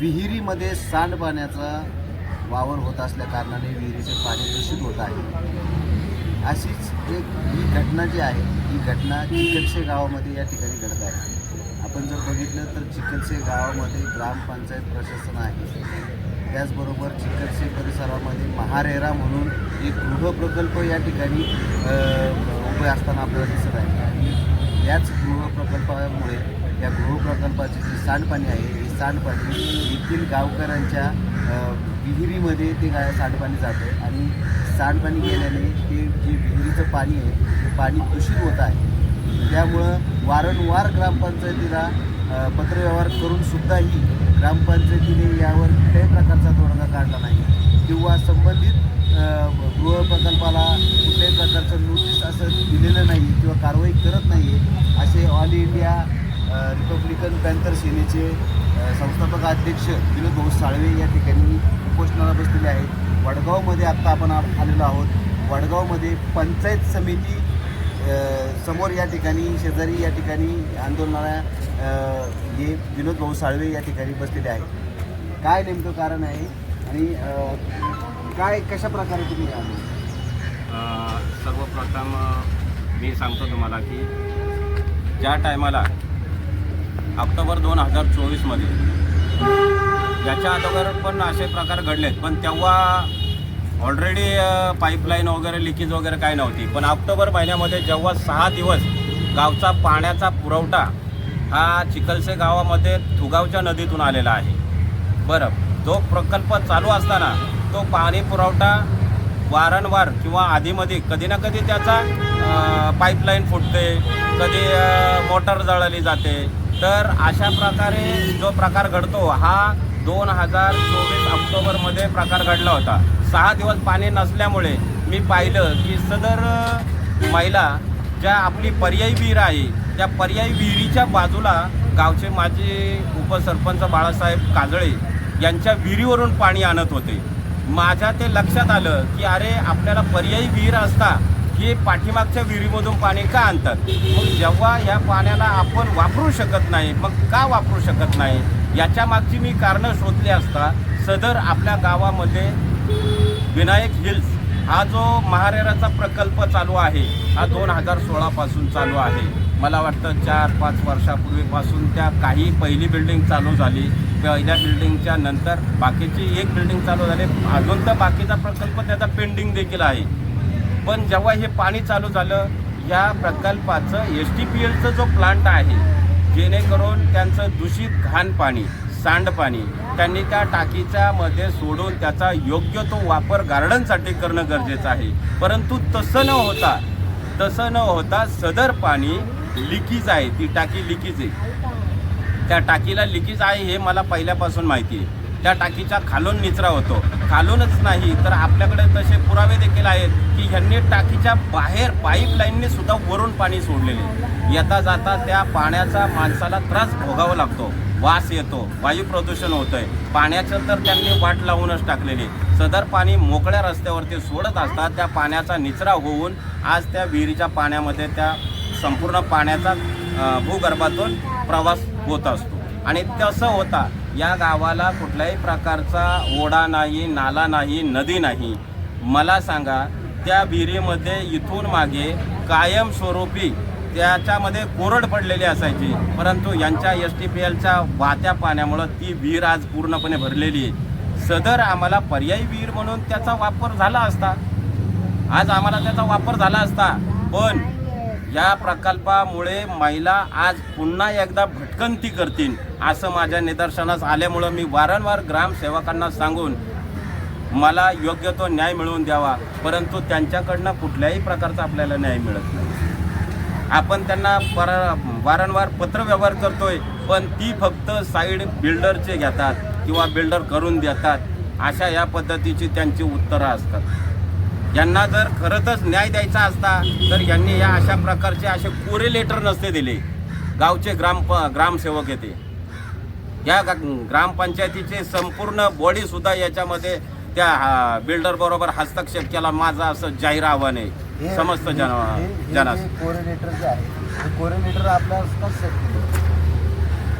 विहिरीमध्ये सांडपाण्याचा वावर होत असल्या कारणाने विहिरीचे पाणी दूषित होत आहे. अशीच एक ही घटना जी आहे ही घटना चिकलसे गावामध्ये या ठिकाणी घडत आहे. आपण जर बघितलं तर चिकलसे गावामध्ये ग्रामपंचायत प्रशासन आहे. त्याचबरोबर चिकलसे परिसरामध्ये महारेरा म्हणून एक गृहप्रकल्प या ठिकाणी उभे असताना आपल्याला दिसत आहे. आणि याच गृहप्रकल्पामुळे या गृहप्रकल्पाचे जे सांडपाणी आहे हे सांडपाणी येथील गावकऱ्यांच्या विहिरीमध्ये ते गा सांडपाणी जातं आणि सांडपाणी गेल्याने ते जे विहिरीचं पाणी आहे ते पाणी दूषित होत आहे. त्यामुळं वारंवार ग्रामपंचायतीला पत्रव्यवहार करूनसुद्धाही ग्रामपंचायतीने यावर कुठल्याही प्रकारचा तोडगा काढला नाही. किंवा संबंधित गृहप्रकल्पाला कुठल्याही प्रकारचं नोटीस असं दिलेलं नाही किंवा कारवाई करत नाही आहे असे ऑल इंडिया रिपब्लिकन पॅन्थर सेनेचे संस्थापक अध्यक्ष विनोद भाऊ साळवे या ठिकाणी उपोषणाला बसलेले आहेत. वडगावमध्ये आत्ता आपण आलेलो आहोत. वडगावमध्ये पंचायत समिती समोर या ठिकाणी शेजारी या ठिकाणी आंदोलनाला हे विनोद भाऊ साळवे या ठिकाणी बसलेले आहेत. काय नेमकं कारण आहे आणि काय कशा प्रकारे तुम्ही सर्वप्रथम मी सांगतो तुम्हाला की ज्या टायमाला ऑक्टोबर दोन हजार चोवीसमध्ये. याच्या अगोदर पण असे प्रकार घडलेत पण तेव्हा ऑलरेडी पाईपलाईन वगैरे लिकेज वगैरे काय नव्हती. पण ऑक्टोबर महिन्यामध्ये जेव्हा सहा दिवस गावचा पाण्याचा पुरवठा हा चिखलसे गावामध्ये थुगावच्या नदीतून आलेला आहे. बरं जो प्रकल्प चालू असताना तो पाणी पुरवठा वारंवार किंवा आधीमध्ये कधी ना कधी त्याचा पाईपलाईन फुटते कधी मोटर जळली जाते तर अशा प्रकारे जो प्रकार घडतो हा दोन हजार चोवीस ऑक्टोबरमध्ये प्रकार घडला होता. सहा दिवस पाणी नसल्यामुळे मी पाहिलं की सदर महिला ज्या आपली पर्यायी विहीर आहे त्या पर्यायी विहिरीच्या बाजूला गावचे माजी उपसरपंच बाळासाहेब काजळे यांच्या विहिरीवरून पाणी आणत होते. माझ्या ते लक्षात आलं की अरे आपल्याला पर्यायी विहीर असता की पाठीमागच्या विहिरीमधून पाणी का आणतात? मग जेव्हा ह्या पाण्याला आपण वापरू शकत नाही मग का वापरू शकत नाही? याच्या मागची मी कारणं शोधली असता सदर आपल्या गावामध्ये विनायक हिल्स हा जो महारेराचा प्रकल्प चालू आहे हा दोन हजार सोळापासून चालू आहे. मला वाटतं चार पाच वर्षापूर्वीपासून त्या काही पहिली बिल्डिंग चालू झाली. पहिल्या बिल्डिंगच्या नंतर बाकीची एक बिल्डिंग चालू झाली. अजून तर बाकीचा प्रकल्प त्याचा पेंडिंग देखील आहे. पण जेव्हा हे पाणी चालू झालं या प्रकल्पाचं एस टी पी एलचं जो प्लांट आहे जेणेकरून त्यांचं दूषित घाण पाणी सांडपाणी त्यांनी त्या टाकीच्या मध्ये सोडून त्याचा योग्य तो वापर गार्डनसाठी करणं गरजेचं आहे. परंतु तसं न होता तसं न होता सदर पाणी लिकीज आहे. ती टाकी लिकीज आहे. त्या टाकीला लिकीज आहे हे मला पहिल्यापासून माहिती आहे. त्या टाकीच्या खालून निचरा होतो. खालूनच नाही तर आपल्याकडे तसे पुरावे देखील आहेत की ह्यांनी टाकीच्या बाहेर पाईपलाईनने सुद्धा वरून पाणी सोडलेले. येता जाता त्या पाण्याचा माणसाला त्रास भोगावा लागतो. वास येतो वायू प्रदूषण होतंय. पाण्याचं तर त्यांनी वाट लावूनच टाकलेली. सदर पाणी मोकळ्या रस्त्यावरती सोडत असतात त्या पाण्याचा निचरा होऊन आज त्या विहिरीच्या पाण्यामध्ये त्या संपूर्ण पाण्याचा भूगर्भातून प्रवास होत असतो. आणि तसं होता या गावाला कुठल्याही प्रकारचा ओढा नाही नाला नाही नदी नाही. मला सांगा त्या विहिरीमध्ये इथून मागे कायमस्वरूपी त्याच्यामध्ये कोरड पडलेली असायची. परंतु यांच्या एस टी पी एलच्या वाहत्या पाण्यामुळं ती विहीर आज पूर्णपणे भरलेली आहे. सदर आम्हाला पर्यायी विहीर म्हणून त्याचा वापर झाला असता. आज आम्हाला त्याचा वापर झाला असता. पण या प्रकल्पामुळे महिला आज पुन्हा एकदा भटकंती करतील असं माझ्या निदर्शनास आल्यामुळं मी वारंवार ग्रामसेवकांना सांगून मला योग्य तो न्याय मिळवून द्यावा परंतु त्यांच्याकडनं कुठल्याही प्रकारचा आपल्याला न्याय मिळत नाही. आपण त्यांना पर वारंवार पत्रव्यवहार करतोय पण ती फक्त साईड बिल्डरचे घेतात किंवा बिल्डर करून देतात अशा या पद्धतीची त्यांची उत्तरं असतात. यांना जर खरंच न्याय द्यायचा असता तर यांनी या अशा प्रकारचे असे कोरे लेटर नसते दिले. गावचे ग्राम ग्रामसेवक येते. या ग्रामपंचायतीचे संपूर्ण बॉडी सुद्धा याच्यामध्ये त्या बिल्डर बरोबर हस्तक्षेप केला. माझं असं जाहीर आव्हान आहे. समस्त जन जनास कोरेलेटर जे आहे कोरेलेटर आपल्याला?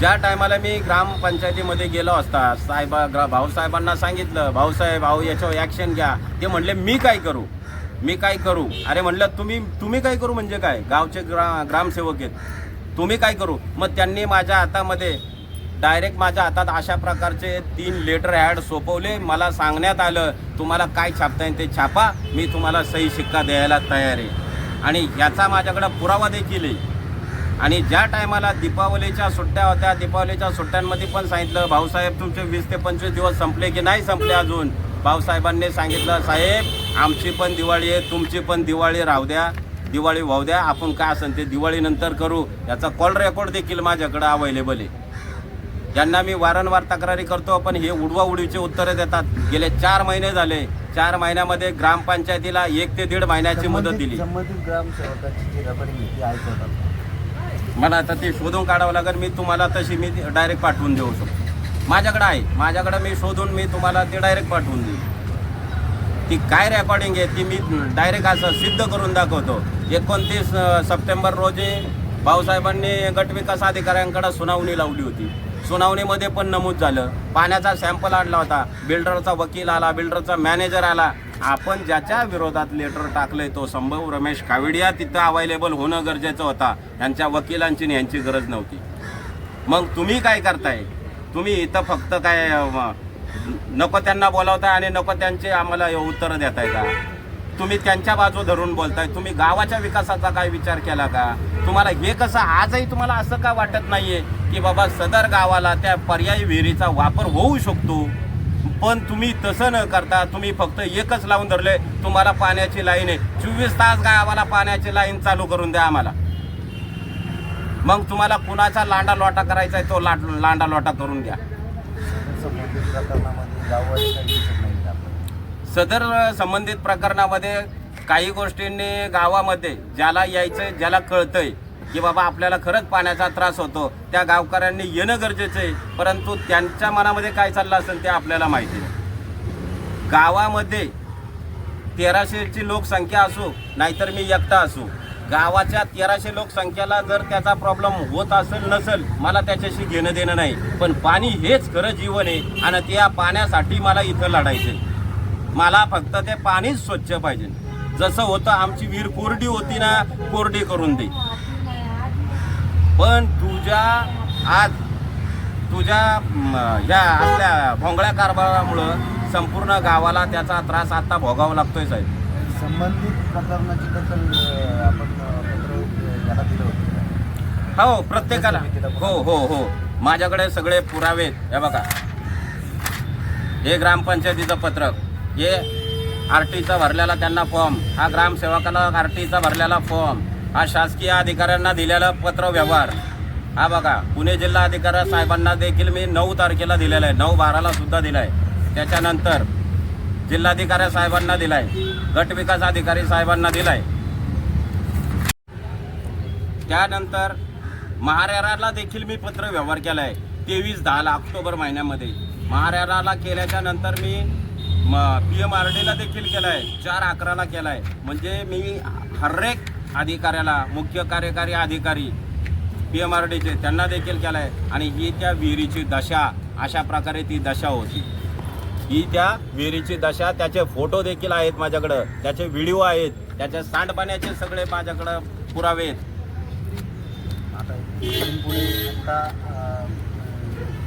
ज्या टायमाला मी ग्रामपंचायतीमध्ये गेलो असता साहेबा ग्रा भाऊसाहेबांना सांगितलं भाऊसाहेब भाऊ याच्यावर ॲक्शन घ्या. ते म्हणले मी काय करू? मी काय करू? अरे म्हणलं तुम्ही तुम्ही काय करू म्हणजे काय? गावचे ग्रा ग्रामसेवक आहेत. तुम्ही काय करू? मग त्यांनी माझ्या हातामध्ये डायरेक्ट माझ्या हातात अशा प्रकारचे तीन लेटर ॲड सोपवले. मला सांगण्यात आलं तुम्हाला काय छापता येईल ते छापा. मी तुम्हाला सही शिक्का द्यायला तयार आहे. आणि याचा माझ्याकडं पुरावा देखील आहे. आणि ज्या टायमाला दीपावलीच्या सुट्ट्या होत्या दीपावलीच्या सुट्ट्यांमध्ये पण सांगितलं भाऊसाहेब तुमचे वीस ते पंचवीस दिवस संपले की नाही संपले अजून? भाऊसाहेबांनी सांगितलं साहेब आमची पण दिवाळी आहे तुमची पण दिवाळी राहू द्या दिवाळी वाहू द्या आपण काय असेल ते दिवाळीनंतर करू. याचा कॉल रेकॉर्ड देखील माझ्याकडं अवेलेबल आहे. ज्यांना मी वारंवार तक्रारी करतो पण हे उडवा उडीचे उत्तरं देतात. गेले चार महिने झाले. चार महिन्यामध्ये ग्रामपंचायतीला एक ते दीड महिन्याची मुदत दिली. मला आता ते शोधून काढावं लागेल मी तुम्हाला तशी मी डायरेक्ट पाठवून देऊ शकतो. माझ्याकडे आहे. माझ्याकडे मी शोधून मी तुम्हाला ते डायरेक्ट पाठवून देईन ती काय रेकॉर्डिंग आहे ती मी डायरेक्ट असं सिद्ध करून दाखवतो. एकोणतीस सप्टेंबर रोजी भाऊसाहेबांनी गटविकास अधिकाऱ्यांकडे सुनावणी लावली होती. सुनावणीमध्ये पण नमूद झालं. पाण्याचा सॅम्पल आणला होता. बिल्डरचा वकील आला बिल्डरचा मॅनेजर आला. आपण ज्याच्या विरोधात लेटर टाकलंय तो संभव रमेश काविडिया तिथं अवेलेबल होणं गरजेचं होता. यांच्या वकिलांची यांची गरज नव्हती. मग तुम्ही काय करताय? तुम्ही इथं फक्त काय नको त्यांना बोलावताय आणि नको त्यांचे आम्हाला उत्तरं देताय का? तुम्ही त्यांच्या बाजू धरून बोलताय. तुम्ही गावाच्या विकासाचा काय विचार केला का? तुम्हाला हे कसं आजही तुम्हाला असं का वाटत नाहीये की बाबा सदर गावाला त्या पर्यायी विहिरीचा वापर होऊ शकतो? पण तुम्ही तसं न करता तुम्ही फक्त एकच लावून धरले तुम्हाला पाण्याची लाईन आहे. चोवीस तास गावाला पाण्याची लाईन चालू करून द्या आम्हाला. मग तुम्हाला कुणाचा लांडा लोटा करायचा आहे तो लाट लांडा लोटा करून आपल्याला. सदर संबंधित प्रकरणामध्ये काही गोष्टींनी गावामध्ये ज्याला यायचं ज्याला कळतंय की बाबा आपल्याला खरंच पाण्याचा त्रास होतो. त्या गावकऱ्यांनी येणं गरजेचं आहे. परंतु त्यांच्या मनामध्ये काय चाललं असेल ते आपल्याला माहिती नाही. गावामध्ये तेराशेची लोकसंख्या असू नाहीतर मी एकटा असू गावाच्या तेराशे लोकसंख्येला जर त्याचा प्रॉब्लेम होत असेल नसेल मला त्याच्याशी घेणं देणं नाही. पण पाणी हेच खरं जीवन आहे आणि त्या पाण्यासाठी मला इथं लढायचं आहे मला फक्त ते पाणीच स्वच्छ पाहिजे. जसं होतं आमची विहीर कोरडी होती ना कोरडी करून दे. पण तुझ्या आज तुझ्या ह्या असल्या भोंगळ्या कारभारामुळं संपूर्ण गावाला त्याचा त्रास आता भोगावा लागतोय साहेब. संबंधित प्रकरणाची दखल आपण अं, पत्र अं, याला दिलं होतं. हो प्रत्येकाला. हो हो हो. माझ्याकडे सगळे पुरावे. हे बघा. हे ग्रामपंचायतीचं पत्रक. हे आर टीचा भरलेला त्यांना फॉर्म हा ग्रामसेवकाला आर टीचा भरलेला फॉर्म हा शासकीय अधिकाऱ्यांना दिलेला पत्र व्यवहार. हा बघा पुणे जिल्हा अधिकारी साहेबांना देखील मी नऊ तारखेला दिलेला आहे. नऊ बाराला सुद्धा दिला आहे त्याच्यानंतर जिल्हाधिकारी साहेबांना दिलाय. गट विकास अधिकारी साहेबांना दिलाय. त्यानंतर महारेराला देखील मी पत्र व्यवहार केला आहे तेवीस दहाला ऑक्टोबर महिन्यामध्ये. महारेराला केल्याच्यानंतर मी पी एम आर डीला देखील केला आहे चार अकराला केला आहे म्हणजे मी हरेक अधिकाऱ्याला मुख्य कार्यकारी अधिकारी पी एम आर डीचे त्यांना देखील केला आहे आणि ही त्या विहिरीची दशा अशा प्रकारे ती दशा होती. ही त्या विहिरीची दशा त्याचे फोटो देखील आहेत माझ्याकडं. त्याचे व्हिडिओ आहेत. त्याच्या सांडपाण्याचे सगळे माझ्याकडं पुरावे आहेत.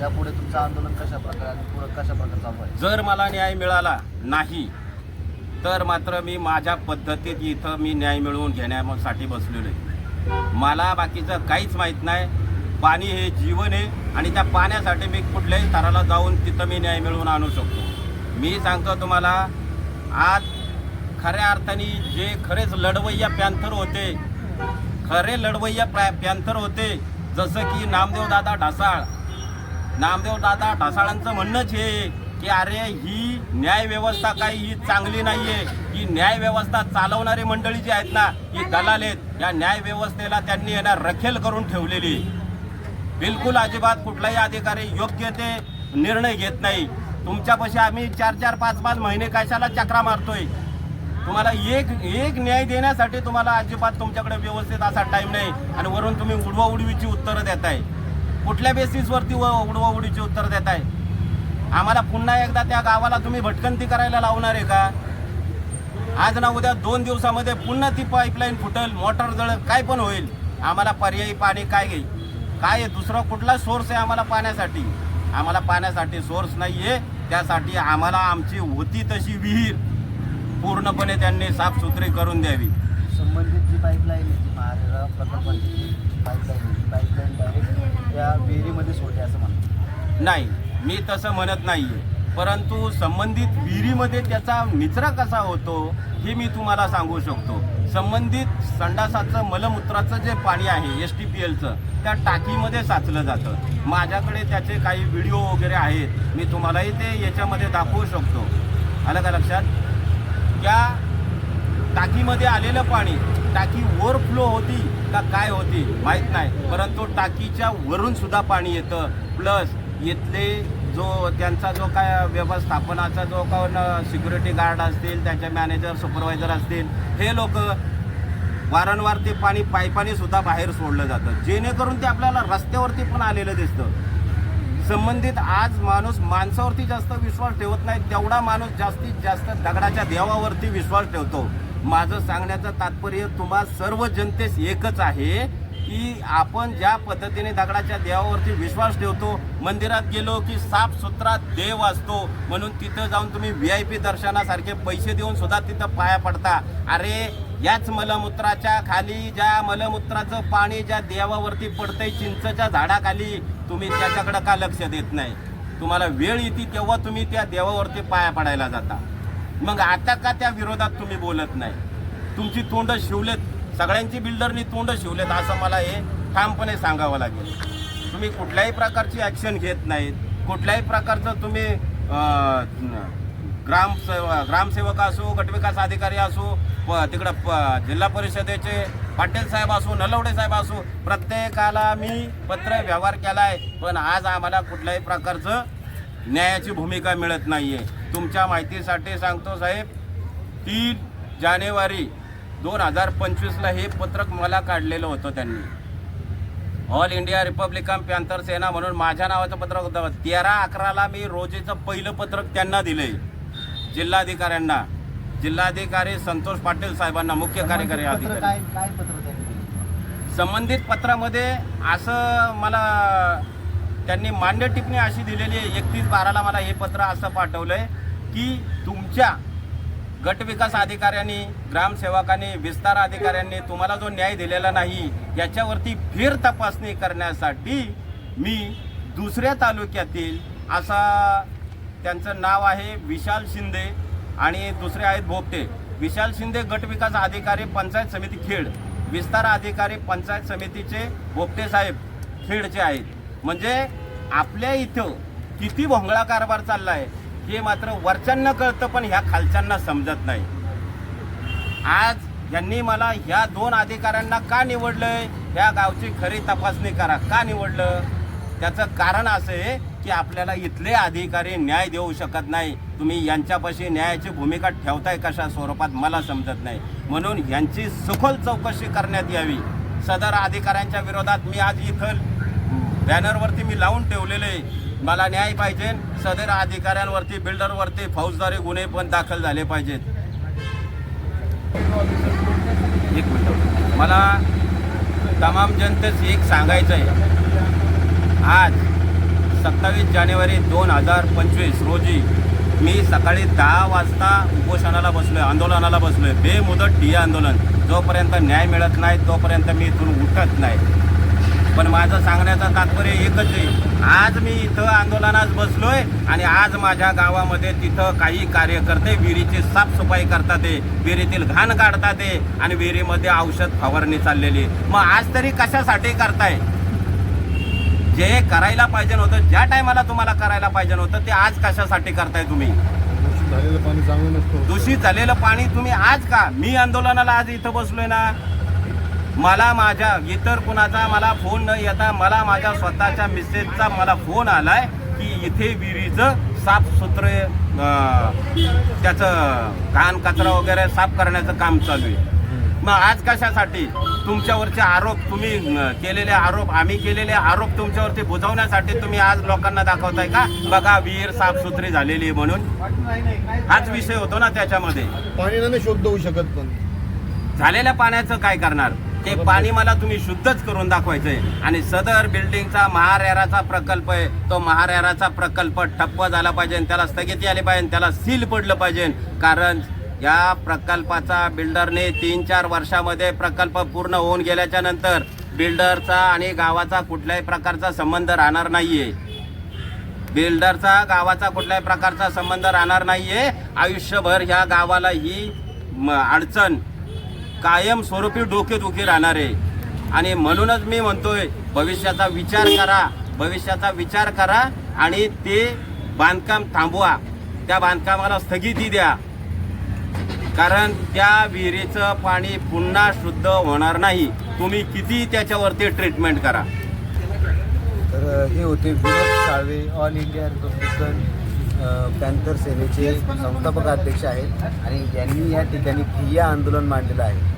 यापुढे तुमचं आंदोलन कशा प्रकारे कशा प्रकारे चालू आहे? जर मला न्याय मिळाला नाही तर मात्र मी माझ्या पद्धतीत इथं मी न्याय मिळवून घेण्यासाठी बसलेलो आहे. मला बाकीचं काहीच माहीत नाही. पाणी हे जीवन आहे आणि त्या पाण्यासाठी मी कुठल्याही थराला जाऊन तिथं मी न्याय मिळवून आणू शकतो. मी सांगतो तुम्हाला आज खऱ्या अर्थाने जे खरेच लढवय्या पॅन्थर होते खरे लढवय्या पॅ पॅन्थर होते जसं की नामदेव दादा ढासाळ. नामदेव दादा ढासाळांचं म्हणणंच हे की अरे ही न्यायव्यवस्था काही ही चांगली नाही आहे ही न्यायव्यवस्था चालवणारी मंडळी जी आहेत ना ही दलाल आहेत. या न्यायव्यवस्थेला त्यांनी येणार रखेल करून ठेवलेली आहे. बिलकुल अजिबात कुठलाही अधिकारी योग्य ते निर्णय घेत नाही. तुमच्यापाशी आम्ही चार चार पाच पाच महिने कशाला चक्रा मारतोय? तुम्हाला एक एक न्याय देण्यासाठी तुम्हाला अजिबात तुमच्याकडे व्यवस्थित असा टाईम नाही. आणि वरून तुम्ही उडवा उडवीची उत्तरं देताय. कुठल्या बेसिसवरती उडवाउडीचे उत्तरं देत आहे आम्हाला पुन्हा एकदा त्या गावाला तुम्ही भटकंती करायला लावणार आहे का? आज ना उद्या दोन दिवसामध्ये पुन्हा ती पाईपलाईन फुटल मोटर जळ काय पण होईल. आम्हाला पर्यायी पाणी काय घेईल? काय आहे? दुसरा कुठला सोर्स आहे आम्हाला पाण्यासाठी? आम्हाला पाण्यासाठी सोर्स नाही आहे त्यासाठी आम्हाला आमची होती तशी विहीर पूर्णपणे त्यांनी साफसुथरी करून द्यावी. संबंधित जी पाईपलाईन आहे जी महारेरा प्रकल्पाची पाईपलाईन पाईपलाईन त्या विहिरीमध्ये सोडते असं म्हणतात. नाही. मी तसं म्हणत नाही आहे परंतु संबंधित विहिरीमध्ये त्याचा निचरा कसा होतो हे मी तुम्हाला सांगू शकतो. संबंधित संडासाचं मलमूत्राचं जे पाणी आहे एस टी पी एलचं त्या टाकीमध्ये साचलं जातं. माझ्याकडे त्याचे काही व्हिडिओ वगैरे आहेत. मी तुम्हालाही ते याच्यामध्ये दाखवू शकतो. आलं का लक्षात? त्या टाकीमध्ये आलेलं पाणी टाकी ओव्हरफ्लो होती का काय होती माहीत नाही. परंतु टाकीच्या वरून सुद्धा पाणी येतं. प्लस इथले जो त्यांचा जो काय व्यवस्थापनाचा जो काय सिक्युरिटी गार्ड असतील त्यांचे मॅनेजर सुपरवायझर असतील हे लोक वारंवार ते पाणी पाईपाने सुद्धा बाहेर सोडलं जातं. जेणेकरून ते आपल्याला रस्त्यावरती पण आलेलं दिसतं. संबंधित आज माणूस माणसावरती जास्त विश्वास ठेवत नाही तेवढा माणूस जास्तीत जास्त दगडाच्या देवावरती विश्वास ठेवतो. माझं सांगण्याचं तात्पर्य तुम्हा सर्व जनतेस एकच आहे की आपण ज्या पद्धतीने दगडाच्या देवावरती विश्वास ठेवतो मंदिरात गेलो की साफ सुथरा देव असतो म्हणून तिथं जाऊन तुम्ही व्ही आय पी दर्शनासारखे पैसे देऊन सुद्धा तिथं पाया पडता. अरे याच मलमूत्राच्या खाली ज्या मलमूत्राचं पाणी ज्या देवावरती पडतंय चिंचच्या झाडाखाली तुम्ही त्याच्याकडं का लक्ष देत नाही? तुम्हाला वेळ येते तेव्हा तुम्ही त्या देवावरती पाया पडायला जाता. मग आता का त्या विरोधात तुम्ही बोलत नाही? तुमची तोंड शिवलेत सगळ्यांची बिल्डरनी तोंड शिवलेत असं मला हे ठामपणे सांगावं लागेल. तुम्ही कुठल्याही प्रकारची ॲक्शन घेत नाहीत. कुठल्याही प्रकारचं तुम्ही अं, ग्राम ग्रामसेवक असो गटविकास अधिकारी असो प- तिकडं प- जिल्हा परिषदेचे पाटील साहेब असो नलवडे साहेब असो प्रत्येकाला मी पत्र व्यवहार केला आहे पण आज आम्हाला कुठल्याही प्रकारचं न्यायाची भूमिका मिळत नाही आहे तुमच्या माहितीसाठी सांगतो साहेब तीन जानेवारी दोन हजार पंचवीसला हे पत्रक मला काढलेलं होतं त्यांनी. All India Republican Panther Sena म्हणून माझ्या नावाचं पत्रक होतं. तेरा अकराला मी रोजीचं पहिलं पत्रक त्यांना दिलंय जिल्हाधिकाऱ्यांना. जिल्हाधिकारी संतोष पाटील साहेबांना मुख्य कार्यकारी अधिकारी. दिलं? संबंधित पत्रामध्ये असं मला त्यांनी मान्य टिप्पणी अशी दिलेली आहे एकतीस बाराला मला हे पत्र असं पाठवलंय की तुमच्या गट विकास अधिकाऱ्यांनी ग्रामसेवकांनी विस्तार अधिकाऱ्यांनी तुम्हाला जो न्याय दिलेला नाही याच्यावरती फेर तपासणी करण्यासाठी मी दुसऱ्या तालुक्यातील असा त्यांचं नाव आहे विशाल शिंदे आणि दुसरे आहेत भोपटे. विशाल शिंदे गट विकास अधिकारी पंचायत समिती खेड. विस्तार अधिकारी पंचायत समितीचे भोपटे साहेब खेडचे आहेत. म्हणजे आपल्या इथं किती भोंगळा कारभार चालला आहे हे मात्र वरच्यांना कळतं पण ह्या खालच्यांना समजत नाही. आज यांनी मला ह्या दोन अधिकाऱ्यांना का निवडलंय ह्या गावची खरी तपासणी करा. का निवडलं? त्याचं कारण असं आहे की आपल्याला इथले अधिकारी न्याय देऊ शकत नाही. तुम्ही यांच्यापाशी न्यायाची भूमिका ठेवताय कशा स्वरूपात मला समजत नाही. म्हणून यांची सखोल चौकशी करण्यात यावी. सदर अधिकाऱ्यांच्या विरोधात मी आज इथं बॅनरवरती मी लावून ठेवलेले आहे. मला न्याय पाहिजे. सदर अधिकाऱ्यांवरती बिल्डरवरती फौजदारी गुन्हे पण दाखल झाले पाहिजेत. एक मिनिट. मला तमाम जनतेस एक सांगायचं आहे आज सत्तावीस जानेवारी दोन हजार पंचवीस रोजी मी सकाळी दहा वाजता उपोषणाला बसलो आहे आंदोलनाला बसलो आहे बेमुदत ठिय्या आंदोलन. जोपर्यंत न्याय मिळत नाही तोपर्यंत मी इथून उठत नाही. पण माझं सांगण्याचं तात्पर्य एकच आहे. आज मी इथं आंदोलनात बसलोय आणि आज माझ्या गावामध्ये तिथं काही कार्यकर्ते विहिरीची साफसफाई करतात ते विहिरीतील घाण काढतात ते आणि विहिरीमध्ये औषध फवारणी चाललेली मग आज तरी कशासाठी करताय? जे करायला पाहिजे नव्हतं ज्या टायमाला तुम्हाला करायला पाहिजे नव्हतं ते आज कशासाठी करताय तुम्ही? दूषित झालेलं पाणी तुम्ही आज का? मी आंदोलनाला आज इथं बसलोय ना. मला माझ्या इतर कुणाचा मला फोन न येता मला माझ्या स्वतःच्या मिसेसचा मला फोन आलाय की इथे विहिरीचं साफसुथरे अं, त्याचं घाण कचरा वगैरे साफ करण्याचं काम चालू आहे. मग आज कशासाठी? तुमच्यावरचे आरोप तुम्ही केलेले आरोप आम्ही केलेले आरोप तुमच्यावरती बुजवण्यासाठी तुम्ही आज लोकांना दाखवताय का? बघा विहीर साफसुथरी झालेली आहे म्हणून. हाच विषय होतो ना त्याच्यामध्ये. पाणी शोध होऊ शकत पण. झालेल्या पाण्याचं काय करणार? ते पाणी मला तुम्ही शुद्धच करून दाखवायचंय. आणि सदर बिल्डिंगचा महारेराचा प्रकल्प आहे. तो महारेराचा प्रकल्प ठप्प झाला पाहिजे त्याला स्थगिती आली पाहिजे त्याला सील पडलं पाहिजे. कारण या प्रकल्पाचा बिल्डरने तीन चार वर्षामध्ये प्रकल्प पूर्ण होऊन गेल्याच्यानंतर बिल्डरचा आणि गावाचा कुठल्याही प्रकारचा संबंध राहणार नाहीये. बिल्डरचा गावाचा कुठल्याही प्रकारचा संबंध राहणार नाहीये. आयुष्यभर ह्या गावाला ही म, अडचण कायमस्वरूपी डोकेदुखी राहणार आहे. आणि म्हणूनच मी म्हणतोय भविष्याचा विचार करा भविष्याचा विचार करा आणि ते बांधकाम थांबवा. त्या बांधकामाला स्थगिती द्या. कारण त्या विहिरीचं पाणी पुन्हा शुद्ध होणार नाही. तुम्ही किती त्याच्यावरती ट्रीटमेंट करा. तर हे होते Vinod Salve all India Republican Panther सेनेचे संस्थापक अध्यक्ष आहेत. आणि यांनी या ठिकाणी ठिय्या आंदोलन मांडलेलं आहे.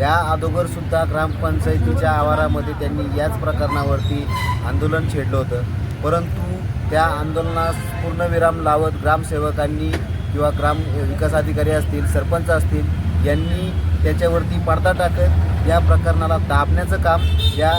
या अगोदरसुद्धा ग्रामपंचायतीच्या आवारामध्ये त्यांनी याच प्रकरणावरती आंदोलन छेडलं होतं. परंतु त्या आंदोलनास पूर्णविराम लावत ग्रामसेवकांनी किंवा ग्राम विकास अधिकारी असतील सरपंच असतील यांनी त्याच्यावरती पडदा टाकत या प्रकरणाला दाबण्याचं काम या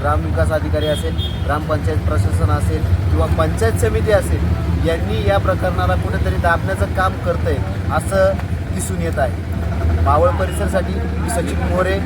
ग्रामविकास अधिकारी असेल ग्रामपंचायत प्रशासन असेल किंवा पंचायत समिती असेल यांनी या प्रकरणाला कुठेतरी दाबण्याचं काम करतंय असं दिसून येत आहे. मावळ परिसरसाठी मी सचिन मोरे